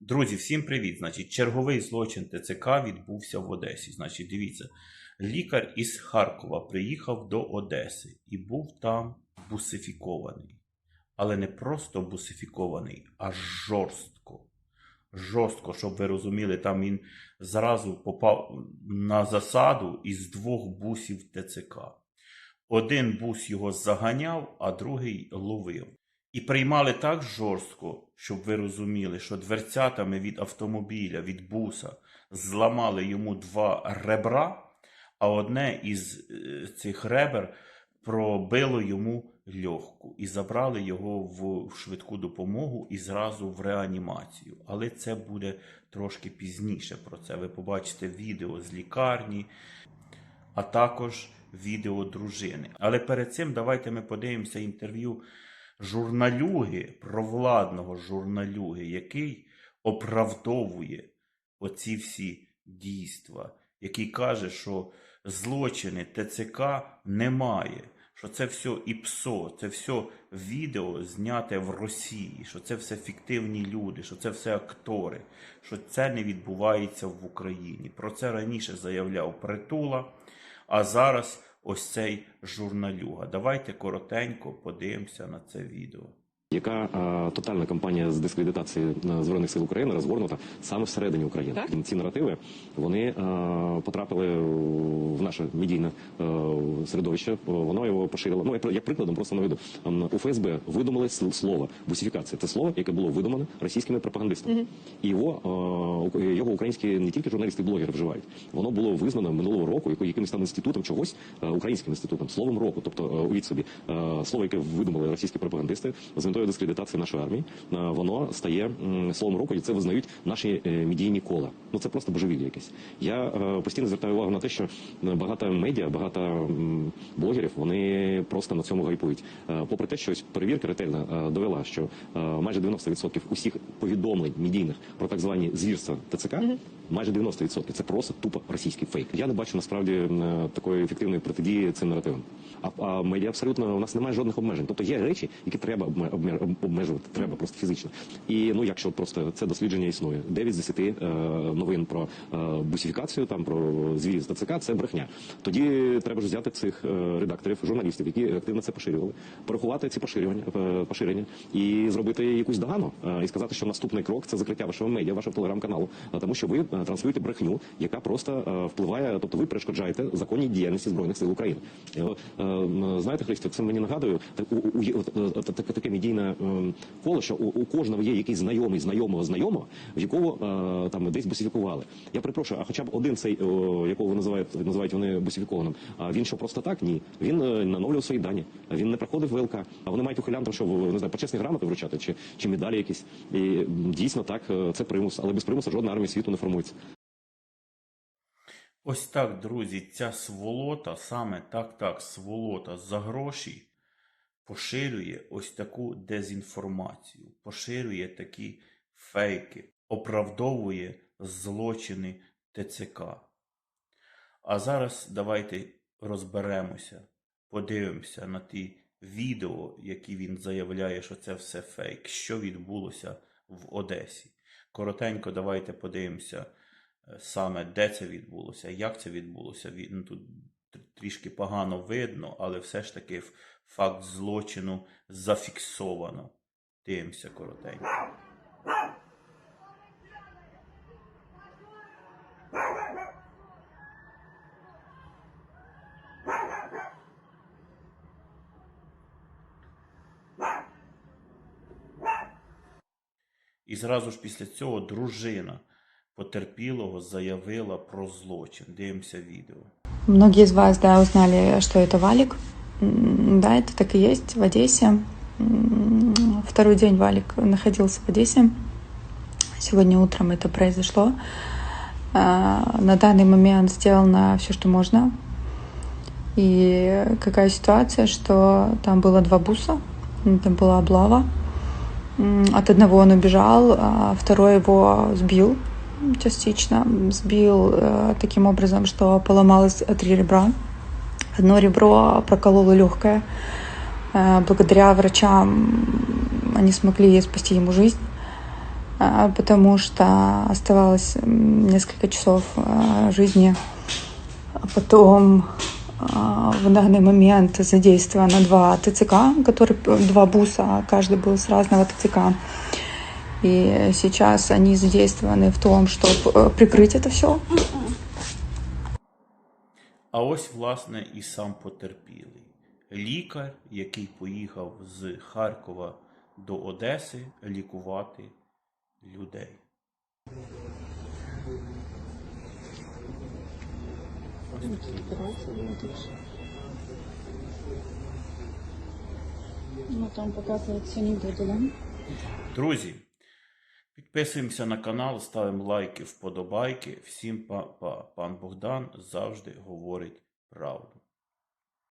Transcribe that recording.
Друзі, всім привіт! Значить, черговий злочин ТЦК відбувся в Одесі. Значить, дивіться, лікар із Харкова приїхав до Одеси і був там бусифікований. Але не просто бусифікований, а жорстко. Жорстко, щоб ви розуміли, там він зразу попав на засаду із двох бусів ТЦК. Один бус його заганяв, а другий ловив. І приймали так жорстко, щоб ви розуміли, що дверцятами від автомобіля, від буса зламали йому два ребра, а одне із е, цих ребер пробило йому легку і забрали його в швидку допомогу і зразу в реанімацію. Але це буде трошки пізніше про це. Ви побачите відео з лікарні, а також відео дружини. Але перед цим давайте ми подивимося інтерв'ю журналюги, провладного журналюги, який оправдовує оці всі дійства, який каже, що злочини ТЦК немає, що це все ІПСО, це все відео зняте в Росії, що це все фіктивні люди, що це все актори, що це не відбувається в Україні. Про це раніше заявляв Притула, а зараз ось цей журналюга. Давайте коротенько подивимося на це відео. Яка е, тотальна кампанія з дискредитації е, збройних сил України розгорнута саме всередині України. Так. Ці наративи вони е, потрапили в наше медійне е, середовище. Воно його поширило. Ну я як прикладом просто наведу. У ФСБ видумали слово бусифікація. Це слово, яке було видумане російськими пропагандистами, і його е, його українські не тільки журналісти, і блогери вживають. Воно було визнано минулого року якимось там інститутом чогось українським інститутом, словом року. Тобто, уявіть собі, слово, яке видумали російські пропагандисти з метою дискредитації нашої армії, е, воно стає словом року, і це визнають наші е, медійні кола. Ну це просто божевілля якесь. Я е, постійно звертаю увагу на те, що багато медіа, багато блогерів вони просто на цьому гайпують. Попри те, що перевірка ретельна е, довела, що майже 90% усіх повідомлень медійних про так звані звірства ТЦК, майже 90% це просто тупо російський фейк. Я не бачу насправді е, такої ефективної протидії цим наративам. А, а медіа абсолютно у нас немає жодних обмежень. Тобто є речі, які треба обме- обме- обмежувати, треба просто фізично. І ну, якщо просто це дослідження існує, 9 з 10 е, новин про е, бусифікацію, там про звірів з ТЦК, це брехня. Тоді треба ж взяти цих е, редакторів, журналістів, які активно це поширювали, порахувати ці поширювання, е, поширення і зробити якусь догану і сказати, що наступний крок це закриття вашого медіа, вашого телеграм-каналу, тому що ви транслюєте брехню, яка просто е, впливає, тобто ви перешкоджаєте законній діяльності збройних сил України. Е, е, Знаєте, Христо, це мені нагадує е, таке, медійне е, коло, що у, кожного є якийсь знайомий знайомого знайомого, в якого е, там десь бусифікували. Я перепрошую, а хоча б один цей, якого називають, називають вони бусифікованим, він що просто так? Ні. Він е, нановлював свої дані. Він не проходив ВЛК, а вони мають ухилянтам, що не знаю, почесні грамоти вручати чи, чи медалі якісь. І дійсно так, е, це примус, але без примусу жодна армія світу не формується. Ось так, друзі, ця сволота, саме так, так, сволота за гроші поширює ось таку дезінформацію, поширює такі фейки, оправдовує злочини ТЦК. А зараз давайте розберемося, подивимося на ті відео, які він заявляє, що це все фейк, що відбулося в Одесі. Коротенько давайте подивимося е, саме, де це відбулося, як це відбулося. Ну, тут трішки погано видно, але все ж таки факт злочину зафіксовано. Дивимося коротенько. І зразу ж після цього дружина потерпілого заявила про злочин. Дивимося відео. Многие из вас, да, узнали, что это валик. М, Да, это так и есть в Одессе. М, Второй день валик находился в Одессе. Сегодня утром это произошло. А, На данный момент сделано все, что можно. И какая ситуация, что там было два буса, там была облава. От одного он убежал, а второй его сбил частично. Сбил э, таким образом, что поломалось э, три ребра. Одно ребро прокололо легкое. Э, Благодаря врачам они смогли спасти ему жизнь. а, потому что оставалось несколько часов жизни. А Потом в данный момент задействовано два ТЦК, которые, два буса, каждый был с разного ТЦК. И сейчас они задействованы в том, чтобы прикрыть это все. А ось, власне, і сам потерпілий. Лікар, який поїхав з Харкова до Одеси лікувати людей. Ну, там не буду. Друзі, підписуємося на канал, ставимо лайки, вподобайки. Всім па-па. Пан Богдан завжди говорить правду.